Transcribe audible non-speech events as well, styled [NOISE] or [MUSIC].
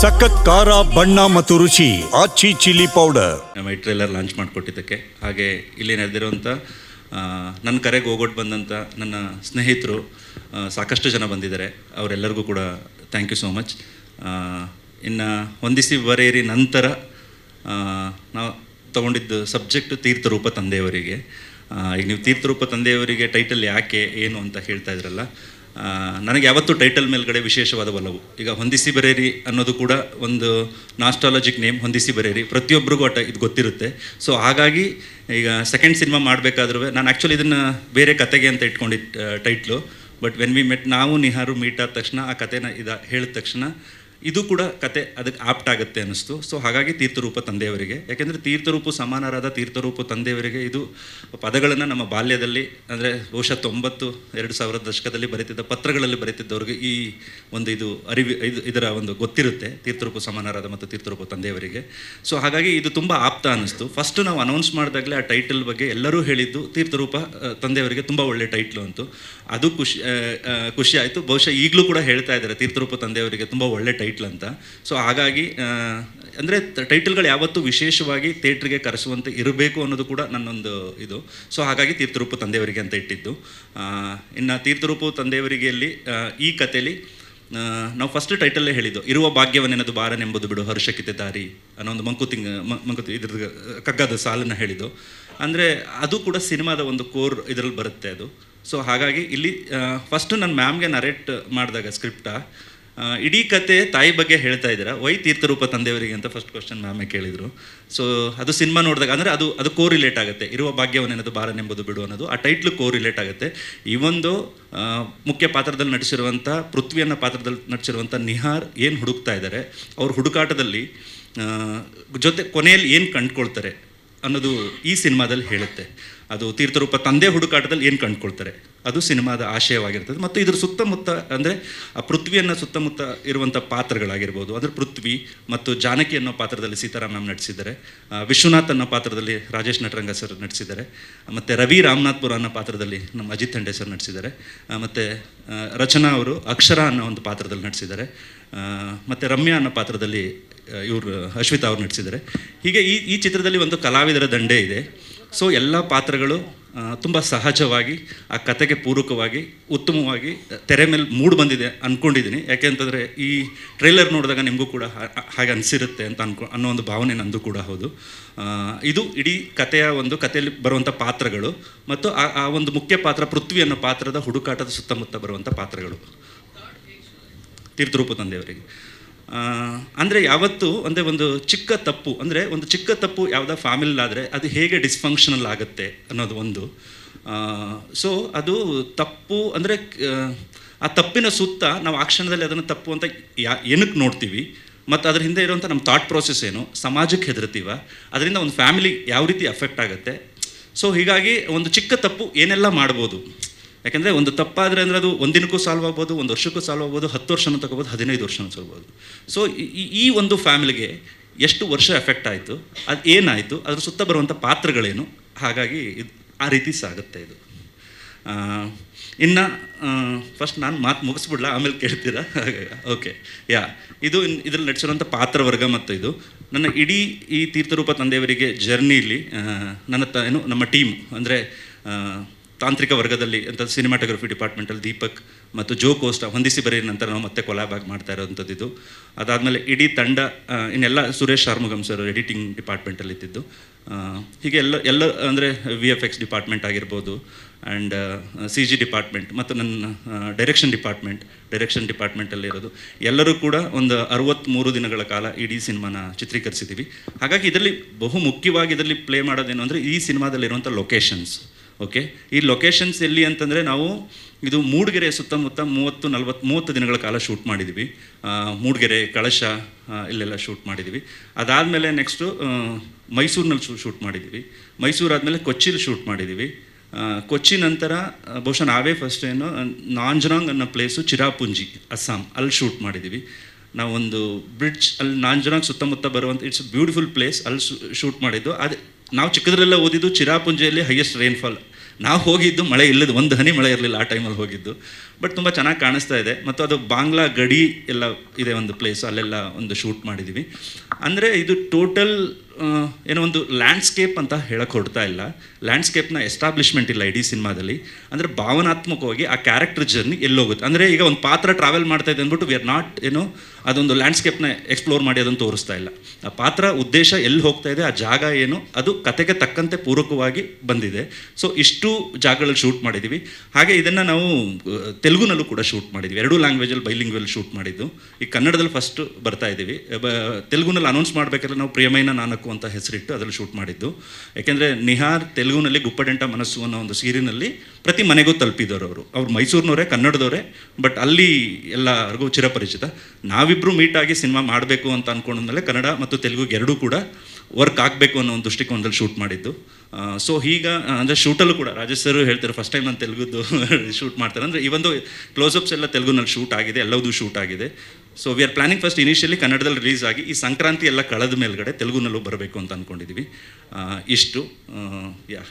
ಸಖತ್ ಖಾರ, ಬಣ್ಣ ಮತ್ತು ರುಚಿ ಆಚಿ ಚಿಲ್ಲಿ ಪೌಡರ್. ನಮ್ಮ ಈ ಟ್ರೇಲರ್ ಲಾಂಚ್ ಮಾಡಿಕೊಟ್ಟಿದ್ದಕ್ಕೆ. ಹಾಗೆ ಇಲ್ಲಿ ನಡೆದಿರುವಂಥ ನನ್ನ ಕರೆಗೆ ಹೋಗೋಟ್ ಬಂದಂಥ ನನ್ನ ಸ್ನೇಹಿತರು ಸಾಕಷ್ಟು ಜನ ಬಂದಿದ್ದಾರೆ. ಅವರೆಲ್ಲರಿಗೂ ಕೂಡ ಥ್ಯಾಂಕ್ ಯು ಸೋ ಮಚ್ ಇನ್ನು ಹೊಂದಿಸಿ ಬರೆಯಿರಿ ನಂತರ ನಾವು ತಗೊಂಡಿದ್ದು ಸಬ್ಜೆಕ್ಟ್ ತೀರ್ಥರೂಪ ತಂದೆಯವರಿಗೆ. ಈಗ ನೀವು ತೀರ್ಥರೂಪ ತಂದೆಯವರಿಗೆ ಟೈಟಲ್ ಯಾಕೆ, ಏನು ಅಂತ ಹೇಳ್ತಾ ಇದ್ರಲ್ಲ ನನಗೆ ಯಾವತ್ತೂ ಟೈಟಲ್ ಮೇಲ್ಗಡೆ ವಿಶೇಷವಾದ ಒಲವು. ಈಗ ಹೊಂದಿಸಿ ಬರೇರಿ ಅನ್ನೋದು ಕೂಡ ಒಂದು ನಾಸ್ಟಾಲಜಿಕ್ ನೇಮ್ ಹೊಂದಿಸಿ ಬರೇರಿ ಪ್ರತಿಯೊಬ್ಬರಿಗೂ ಅಟ ಇದು ಗೊತ್ತಿರುತ್ತೆ. ಸೊ ಹಾಗಾಗಿ ಈಗ ಸೆಕೆಂಡ್ ಸಿನಿಮಾ ಮಾಡಬೇಕಾದ್ರೂ ನಾನು ಆ್ಯಕ್ಚುಲಿ ಇದನ್ನು ಬೇರೆ ಕತೆಗೆ ಅಂತ ಇಟ್ಕೊಂಡಿದ್ದು title but when we met ನಾವು ನಿಹಾರು ಮೀಟ್ ಆದ ತಕ್ಷಣ ಆ ಕತೆನ ಇದು, ಹೇಳಿದ ತಕ್ಷಣ ಇದು ಕೂಡ ಕತೆ ಅದಕ್ಕೆ ಆಪ್ಟ್ ಆಗುತ್ತೆ ಅನ್ನಿಸ್ತು. ಸೊ ಹಾಗಾಗಿ ತೀರ್ಥರೂಪ ತಂದೆಯವರಿಗೆ, ಯಾಕೆಂದರೆ ತೀರ್ಥರೂಪು ಸಮಾನರಾದ ತೀರ್ಥರೂಪು ತಂದೆಯವರಿಗೆ ಇದು ಪದಗಳನ್ನು ನಮ್ಮ ಬಾಲ್ಯದಲ್ಲಿ, ಅಂದರೆ ಬಹುಶಃ ತೊಂಬತ್ತು ಎರಡು ಸಾವಿರದ ದಶಕದಲ್ಲಿ ಬರೀತಿದ್ದ ಪತ್ರಗಳಲ್ಲಿ ಬರೀತಿದ್ದವ್ರಿಗೆ ಈ ಒಂದು ಇದು ಅರಿವಿ, ಇದು ಇದರ ಒಂದು ಗೊತ್ತಿರುತ್ತೆ, ತೀರ್ಥರೂಪು ಸಮಾನರಾದ ಮತ್ತು ತೀರ್ಥರೂಪು ತಂದೆಯವರಿಗೆ. ಸೊ ಹಾಗಾಗಿ ಇದು ತುಂಬ ಆಪ್ತ ಅನ್ನಿಸ್ತು. ಫಸ್ಟ್ ನಾವು ಅನೌನ್ಸ್ ಮಾಡಿದಾಗಲೇ ಆ ಟೈಟಲ್ ಬಗ್ಗೆ ಎಲ್ಲರೂ ಹೇಳಿದ್ದು ತೀರ್ಥರೂಪ ತಂದೆಯವರಿಗೆ ತುಂಬ ಒಳ್ಳೆ ಟೈಟ್ಲು ಅಂತು. ಅದು ಖುಷಿ ಖುಷಿ ಆಯಿತು. ಬಹುಶಃ ಈಗಲೂ ಕೂಡ ಹೇಳ್ತಾ ಇದ್ದಾರೆ, ತೀರ್ಥರೂಪ ತಂದೆಯವರಿಗೆ ತುಂಬ ಒಳ್ಳೆ ಟೈಟ್ಲ್ ಅಂತ. ಸೊ ಹಾಗಾಗಿ ಅಂದರೆ ಟೈಟಲ್ಗಳು ಯಾವತ್ತೂ ವಿಶೇಷವಾಗಿ ಥಿಯೇಟ್ರಿಗೆ ಕರೆಸುವಂತೆ ಇರಬೇಕು ಅನ್ನೋದು ಕೂಡ ನನ್ನೊಂದು ಇದು. ಸೊ ಹಾಗಾಗಿ ತೀರ್ಥರೂಪ ತಂದೆಯವರಿಗೆ ಅಂತ ಇಟ್ಟಿದ್ದು. ಇನ್ನು ತೀರ್ಥರೂಪ ತಂದೆಯವರಿಗೆಯಲ್ಲಿ ಈ ಕಥೆಯಲ್ಲಿ ನಾವು ಫಸ್ಟ್ ಟೈಟಲ್ಲೇ ಹೇಳಿದ್ದು. ಇರುವ ಭಾಗ್ಯವನ್ನೆನದು ಬಾರನೆಂಬುದು ಬಿಡು, ಹರ್ಷಕ್ಕಿತೆ ದಾರಿ ಅನ್ನೋ ಒಂದು ಮಂಕುತಿಂಗ ಮಂಕುತಿ, ಇದ್ರದ್ದು, ಕಗ್ಗದ ಸಾಲನ್ನು ಹೇಳಿದ್ದು. ಅಂದರೆ ಅದು ಕೂಡ ಸಿನಿಮಾದ ಒಂದು ಕೋರ್ ಇದರಲ್ಲಿ ಬರುತ್ತೆ ಅದು. ಸೊ ಹಾಗಾಗಿ ಇಲ್ಲಿ ಫಸ್ಟು ನನ್ನ ಮ್ಯಾಮ್ಗೆ ನರೇಟ್ ಮಾಡಿದಾಗ ಸ್ಕ್ರಿಪ್ಟ ಇಡೀ ಕತೆ ತಾಯಿ ಬಗ್ಗೆ ಹೇಳ್ತಾ ಇದ್ದೀರಾ. ವೈ ತೀರ್ಥರೂಪ ತಂದೆಯವರಿಗೆ ಅಂತ ಫಸ್ಟ್ ಕ್ವಶನ್ ಮ್ಯಾಮೇ ಕೇಳಿದರು. ಸೊ ಅದು ಸಿನಿಮಾ ನೋಡಿದಾಗ, ಅಂದರೆ ಅದು ಅದು ಕೋ ರಿಲೇಟ್ ಆಗುತ್ತೆ. ಇರುವ ಭಾಗ್ಯವನ್ನೇನದು ಬಾರನೆಂಬುದು ಬಿಡು ಅನ್ನೋದು. ಆ ಟೈಟ್ಲು ಕೋ ರಿಲೇಟ್ ಆಗುತ್ತೆ. ಈ ಒಂದು ಮುಖ್ಯ ಪಾತ್ರದಲ್ಲಿ ನಟಿಸಿರುವಂಥ ಪೃಥ್ವಿಯನ್ನ ಪಾತ್ರದಲ್ಲಿ ನಟಿಸಿರುವಂಥ ನಿಹಾರ್ ಏನು ಹುಡುಕ್ತಾ ಇದ್ದಾರೆ. ಅವ್ರ ಹುಡುಕಾಟದಲ್ಲಿ ಜೊತೆ ಕೊನೆಯಲ್ಲಿ ಏನು ಕಂಡುಕೊಳ್ತಾರೆ. ಅನ್ನೋದು ಈ ಸಿನಿಮಾದಲ್ಲಿ ಹೇಳುತ್ತೆ. ಅದು ತೀರ್ಥರೂಪ ತಂದೆ ಹುಡುಕಾಟದಲ್ಲಿ ಏನು ಕಂಡುಕೊಳ್ತಾರೆ? ಅದು ಸಿನಿಮಾದ ಆಶಯವಾಗಿರ್ತದೆ. ಮತ್ತು ಇದ್ರ ಸುತ್ತಮುತ್ತ ಅಂದರೆ ಆ ಪೃಥ್ವಿಯನ್ನು ಸುತ್ತಮುತ್ತ ಇರುವಂಥ ಪಾತ್ರಗಳಾಗಿರ್ಬೋದು. ಅಂದರೆ ಪೃಥ್ವಿ ಮತ್ತು ಜಾನಕಿ ಅನ್ನೋ ಪಾತ್ರದಲ್ಲಿ ಸೀತಾರಾಮ್ ನಟಿಸಿದ್ದಾರೆ ವಿಶ್ವನಾಥ್ ಅನ್ನೋ ಪಾತ್ರದಲ್ಲಿ ರಾಜೇಶ್ ನಟರಂಗ ಸರ್ ನಟಿಸಿದ್ದಾರೆ ಮತ್ತು ರವಿ ರಾಮನಾಥ್ಪುರ ಅನ್ನೋ ಪಾತ್ರದಲ್ಲಿ ನಮ್ಮ ಅಜಿತ್ ಹೆಂಡೆ ಸರ್ ನಟಿಸಿದ್ದಾರೆ ಮತ್ತು ರಚನಾ ಅವರು ಅಕ್ಷರ ಅನ್ನೋ ಒಂದು ಪಾತ್ರದಲ್ಲಿ ನಟಿಸಿದ್ದಾರೆ ಮತ್ತು ರಮ್ಯಾ ಅನ್ನೋ ಪಾತ್ರದಲ್ಲಿ ಇವರು, ಅಶ್ವಿತ ಅವ್ರು ನಟಿಸಿದ್ದಾರೆ ಹೀಗೆ ಈ ಈ ಚಿತ್ರದಲ್ಲಿ ಒಂದು ಕಲಾವಿದರ ದಂಡೆ ಇದೆ. ಸೊ ಎಲ್ಲ ಪಾತ್ರಗಳು ತುಂಬ ಸಹಜವಾಗಿ, ಆ ಕತೆಗೆ ಪೂರಕವಾಗಿ, ಉತ್ತಮವಾಗಿ ತೆರೆ ಮೇಲೆ ಮೂಡ್ ಬಂದಿದೆ ಅಂದ್ಕೊಂಡಿದ್ದೀನಿ ಯಾಕೆಂತಂದರೆ ಈ ಟ್ರೈಲರ್ ನೋಡಿದಾಗ ನಿಮಗೂ ಕೂಡ ಹಾಗೆ ಅನಿಸಿರುತ್ತೆ ಅಂತ ಅನ್ಕೊ, ಅನ್ನೋ ಒಂದು ಭಾವನೆ ನಂದು ಕೂಡ ಹೌದು. ಇದು ಇಡೀ ಕಥೆಯ ಒಂದು ಕಥೆಯಲ್ಲಿ ಬರುವಂಥ ಪಾತ್ರಗಳು ಮತ್ತು ಆ ಆ ಒಂದು ಮುಖ್ಯ ಪಾತ್ರ ಪೃಥ್ವಿ ಅನ್ನೋ ಪಾತ್ರದ ಹುಡುಕಾಟದ ಸುತ್ತಮುತ್ತ ಬರುವಂಥ ಪಾತ್ರಗಳು. ತೀರ್ಥರೂಪ ತಂದೆಯವರಿಗೆ. ಅಂದರೆ ಯಾವತ್ತು ಅಂದರೆ ಒಂದು ಚಿಕ್ಕ ತಪ್ಪು, ಅಂದರೆ ಒಂದು ಚಿಕ್ಕ ತಪ್ಪು ಯಾವುದೋ ಫ್ಯಾಮಿಲಾದರೆ ಅದು ಹೇಗೆ ಡಿಸ್ಫಂಕ್ಷನಲ್ ಆಗುತ್ತೆ ಅನ್ನೋದು ಒಂದು. ಸೊ ಅದು ತಪ್ಪು ಅಂದರೆ ಆ ತಪ್ಪಿನ ಸುತ್ತ ನಾವು ಆ ಕ್ಷಣದಲ್ಲಿ ಅದನ್ನು ತಪ್ಪು ಅಂತ ಯಾ, ಏನಕ್ಕೆ ನೋಡ್ತೀವಿ? ಮತ್ತು ಅದ್ರ ಹಿಂದೆ ಇರುವಂಥ ನಮ್ಮ ಥಾಟ್ ಪ್ರೋಸೆಸ್ ಏನು? ಸಮಾಜಕ್ಕೆ ಹೆದರ್ತೀವ? ಅದರಿಂದ ಒಂದು ಫ್ಯಾಮಿಲಿ ಯಾವ ರೀತಿ ಅಫೆಕ್ಟ್ ಆಗುತ್ತೆ? ಸೊ ಹೀಗಾಗಿ ಒಂದು ಚಿಕ್ಕ ತಪ್ಪು ಏನೆಲ್ಲ ಮಾಡ್ಬೋದು? ಯಾಕೆಂದರೆ ಒಂದು ತಪ್ಪಾದರೆ ಅಂದರೆ ಅದು ಒಂದಿನಕ್ಕೂ ಸಾಲ್ವ್ ಆಗ್ಬೋದು, ಒಂದು ವರ್ಷಕ್ಕೂ ಸಾಲ್ವ್ ಆಗ್ಬೋದು, ಹತ್ತು ವರ್ಷನೂ ತಗೋಬೋದು, ಹದಿನೈದು ವರ್ಷನೂ ತಗೋಬೋದು ಸೊ ಈ ಒಂದು ಫ್ಯಾಮಿಲಿಗೆ ಎಷ್ಟು ವರ್ಷ ಎಫೆಕ್ಟ್ ಆಯಿತು, ಅದು ಏನಾಯಿತು, ಅದ್ರ ಸುತ್ತ ಬರುವಂಥ ಪಾತ್ರಗಳೇನು, ಹಾಗಾಗಿ ಇದು ಆ ರೀತಿ ಸಾಗುತ್ತೆ ಇದು. ಇನ್ನು ಫಸ್ಟ್ ನಾನು ಮಾತು ಮುಗಿಸ್ಬಿಡ್ಲ, ಆಮೇಲೆ ಕೇಳ್ತೀರಾ? [LAUGHS] ಓಕೆ ಯಾ ಇದು ಇದರಲ್ಲಿ ನಡೆಸಿರುವಂಥ ಪಾತ್ರ ಪಾತ್ರವರ್ಗ ಮತ್ತು ಇದು. ನನ್ನ ಇಡೀ ಈ ತೀರ್ಥರೂಪ ತಂದೆಯವರಿಗೆ ಜರ್ನಿಲಿ ನನ್ನ ತ, ಏನು, ನಮ್ಮ ಟೀಮ್ ಅಂದರೆ ತಾಂತ್ರಿಕ ವರ್ಗದಲ್ಲಿ, ಅಂತ ಸಿನಿಮಾಟೋಗ್ರಫಿ ಡಿಪಾರ್ಟ್ಮೆಂಟಲ್ಲಿ ದೀಪಕ್ ಮತ್ತು ಜೋ ಕೋಸ್ಟ ಹೊಂದಿಸಿ ಬರೀ ನಂತರ ನಾವು ಮತ್ತೆ ಕೊಲಾಬ್ ಆಗಿ ಮಾಡ್ತಾ ಇರೋವಂಥದ್ದು ಅದಾದಮೇಲೆ ಇಡೀ ತಂಡ ಇನ್ನೆಲ್ಲ ಸುರೇಶ್ ಶಾರ್ಮುಗಮ್ ಸರ್ ಎಡಿಟಿಂಗ್ ಡಿಪಾರ್ಟ್ಮೆಂಟಲ್ಲಿ ಇದ್ದಿದ್ದು. ಹೀಗೆ ಎಲ್ಲ ಎಲ್ಲ ಅಂದರೆ ವಿ ಎಫ್ ಎಕ್ಸ್ ಡಿಪಾರ್ಟ್ಮೆಂಟ್ ಆಗಿರ್ಬೋದು ಆ್ಯಂಡ್ ಸಿ ಜಿ ಡಿಪಾರ್ಟ್ಮೆಂಟ್ ಮತ್ತು ನನ್ನ ಡೈರೆಕ್ಷನ್ ಡಿಪಾರ್ಟ್ಮೆಂಟ್ ಡೈರೆಕ್ಷನ್ ಡಿಪಾರ್ಟ್ಮೆಂಟಲ್ಲಿರೋದು ಎಲ್ಲರೂ ಕೂಡ ಒಂದು ಅರವತ್ತ್ಮೂರು ದಿನಗಳ ಕಾಲ ಇಡೀ ಸಿನಿಮಾನ ಚಿತ್ರೀಕರಿಸಿದ್ದೀವಿ. ಹಾಗಾಗಿ ಇದರಲ್ಲಿ ಬಹು ಮುಖ್ಯವಾಗಿ ಇದರಲ್ಲಿ ಪ್ಲೇ ಮಾಡೋದೇನು ಅಂದರೆ ಈ ಸಿನಿಮಾದಲ್ಲಿರುವಂಥ ಲೊಕೇಶನ್ಸ್ ಓಕೆ ಈ ಲೊಕೇಶನ್ಸ್ ಎಲ್ಲಿ ಅಂತಂದರೆ ನಾವು ಇದು ಮೂಡಿಗೆರೆ ಸುತ್ತಮುತ್ತ ಮೂವತ್ತು ನಲ್ವತ್ತು, ಮೂವತ್ತು ದಿನಗಳ ಕಾಲ ಶೂಟ್ ಮಾಡಿದ್ವಿ. ಮೂಡಿಗೆರೆ, ಕಳಶ ಇಲ್ಲೆಲ್ಲ ಶೂಟ್ ಮಾಡಿದ್ವಿ. ಅದಾದಮೇಲೆ ನೆಕ್ಸ್ಟು ಮೈಸೂರಿನಲ್ಲಿ ಶೂ ಶೂಟ್ ಮಾಡಿದ್ವಿ. ಮೈಸೂರು ಆದಮೇಲೆ ಕೊಚ್ಚಿಲಿ ಶೂಟ್ ಮಾಡಿದ್ದೀವಿ ಕೊಚ್ಚಿ ನಂತರ ಬಹುಶಃ ನಾವೇ ಫಸ್ಟ್ ಏನು ನಾಂಜ್ರಾಂಗ್ ಅನ್ನೋ ಪ್ಲೇಸು ಚಿರಾಪುಂಜಿ, ಅಸ್ಸಾಂ, ಅಲ್ಲಿ ಶೂಟ್ ಮಾಡಿದ್ದೀವಿ ನಾವೊಂದು ಬ್ರಿಡ್ಜ್ ಅಲ್ಲಿ ನಾಂಜನಾಗ್ ಸುತ್ತಮುತ್ತ ಬರುವಂಥ ಇಟ್ಸ್ ಬ್ಯೂಟಿಫುಲ್ ಪ್ಲೇಸ್ ಅಲ್ಲಿ ಶೂಟ್ ಮಾಡಿದ್ದು. ಅದು, ನಾವು ಚಿಕ್ಕದ್ರೆಲ್ಲ ಓದಿದ್ದು ಚಿರಾಪುಂಜಿಯಲ್ಲಿ ಹೈಯೆಸ್ಟ್ ರೈನ್ಫಾಲ್ ನಾವು ಹೋಗಿದ್ದು ಮಳೆ ಇಲ್ಲದ, ಒಂದು ಹನಿ ಮಳೆ ಇರಲಿಲ್ಲ ಆ ಟೈಮಲ್ಲಿ ಹೋಗಿದ್ದು. ಬಟ್ ತುಂಬ ಚೆನ್ನಾಗಿ ಕಾಣಿಸ್ತಾ ಇದೆ. ಮತ್ತು ಅದು ಬಾಂಗ್ಲಾ ಗಡಿ ಎಲ್ಲ ಇದೆ ಒಂದು ಪ್ಲೇಸ್ ಅಲ್ಲೆಲ್ಲ ಒಂದು ಶೂಟ್ ಮಾಡಿದ್ದೀವಿ ಅಂದರೆ ಇದು ಟೋಟಲ್ ಏನೋ ಒಂದು ಲ್ಯಾಂಡ್ಸ್ಕೇಪ್ ಅಂತ ಹೇಳಕ್ಕೆ ಹೊಡ್ತಾ ಇಲ್ಲ. ಲ್ಯಾಂಡ್ಸ್ಕೇಪ್ನ ಎಸ್ಟಾಬ್ಲಿಷ್ಮೆಂಟ್ ಇಲ್ಲ ಇಡೀ ಸಿನಿಮಾದಲ್ಲಿ. ಅಂದರೆ ಭಾವನಾತ್ಮಕವಾಗಿ ಆ ಕ್ಯಾರೆಕ್ಟರ್ ಜರ್ನಿ ಎಲ್ಲೋಗುತ್ತೆ ಅಂದರೆ ಈಗ ಒಂದು ಪಾತ್ರ ಟ್ರಾವೆಲ್ ಮಾಡ್ತಾ ಇದೆ ಅಂದ್ಬಿಟ್ಟು ವಿ ಆರ್ ನಾಟ್ ಏನೋ, ಅದೊಂದು ಲ್ಯಾಂಡ್ಸ್ಕೇಪ್ನ ಎಕ್ಸ್ಪ್ಲೋರ್ ಮಾಡಿ ಅದನ್ನು ತೋರಿಸ್ತಾ ಇಲ್ಲ. ಆ ಪಾತ್ರ, ಉದ್ದೇಶ ಎಲ್ಲಿ ಹೋಗ್ತಾ ಇದೆ, ಆ ಜಾಗ ಏನು, ಅದು ಕತೆಗೆ ತಕ್ಕಂತೆ ಪೂರಕವಾಗಿ ಬಂದಿದೆ. ಸೊ ಇಷ್ಟು ಜಾಗಗಳಲ್ಲಿ ಶೂಟ್ ಮಾಡಿದ್ದೀವಿ ಹಾಗೆ ಇದನ್ನು ನಾವು ತೆಲುಗುನಲ್ಲೂ ಕೂಡ ಶೂಟ್ ಮಾಡಿದ್ವಿ. ಎರಡೂ ಲ್ಯಾಂಗ್ವೇಜಲ್ಲಿ ಬೈಲಿಂಗ್ವೆಲ್ ಶೂಟ್ ಮಾಡಿದ್ದು. ಈ ಕನ್ನಡದಲ್ಲಿ ಫಸ್ಟ್ ಬರ್ತಾ ಇದ್ದೀವಿ. ಬ, ತೆಲುಗುನಲ್ಲಿ ಅನೌನ್ಸ್ ಮಾಡಬೇಕಾದ್ರೆ ನಾವು ಪ್ರಿಯಮೈನ ನಾನಕ್ಕು ಅಂತ ಹೆಸರಿಟ್ಟು ಅದರಲ್ಲಿ ಶೂಟ್ ಮಾಡಿದ್ದು. ಯಾಕೆಂದರೆ ನಿಹಾರ್ ತೆಲುಗುನಲ್ಲಿ ಗುಪ್ಪಡೆಂಟ ಮನಸ್ಸು ಅನ್ನೋ ಒಂದು ಸೀರಿನಲ್ಲಿ ಪ್ರತಿ ಮನೆಗೂ ತಲುಪಿದವರು ಅವರು. ಅವ್ರು ಮೈಸೂರಿನವರೇ, ಕನ್ನಡದವರೇ ಬಟ್ ಅಲ್ಲಿ ಎಲ್ಲರಿಗೂ ಚಿರಪರಿಚಿತ. ನಾವಿಬ್ಬರು ಮೀಟ್ ಆಗಿ ಸಿನಿಮಾ ಮಾಡಬೇಕು ಅಂತ ಅಂದ್ಕೊಂಡ್ಮೇಲೆ ಕನ್ನಡ ಮತ್ತು ತೆಲುಗು ಎರಡೂ ಕೂಡ ವರ್ಕ್ ಆಗಬೇಕು ಅನ್ನೋ ಒಂದು ದೃಷ್ಟಿಕೋನದಲ್ಲಿ ಶೂಟ್ ಮಾಡಿದ್ದು. ಸೊ ಈಗ ಅಂದರೆ ಶೂಟಲ್ಲೂ ಕೂಡ, ರಾಜೇಶ್ ಸರ್ ಹೇಳ್ತಾರೆ ಫಸ್ಟ್ ಟೈಮ್ ನಾನು ತೆಲುಗುದ್ದು [LAUGHS] ಶೂಟ್ ಮಾಡ್ತಾರೆ. ಅಂದರೆ ಒಂದು ಕ್ಲೋಸಪ್ಸ್ ಎಲ್ಲ ತೆಲುಗುನಲ್ಲಿ ಶೂಟ್ ಆಗಿದೆ, ಎಲ್ಲದೂ ಶೂಟ್ ಆಗಿದೆ. So we are planning first initially ಕನ್ನಡದಲ್ಲಿ ರಿಲೀಸ್ ಆಗಿ, ಈ ಸಂಕ್ರಾಂತಿ ಎಲ್ಲ ಕಳೆದ ಮೇಲ್ಗಡೆ ತೆಲುಗುನಲ್ಲೂ ಬರಬೇಕು ಅಂತ ಅಂದ್ಕೊಂಡಿದ್ದೀವಿ ಇಷ್ಟು ಯಾ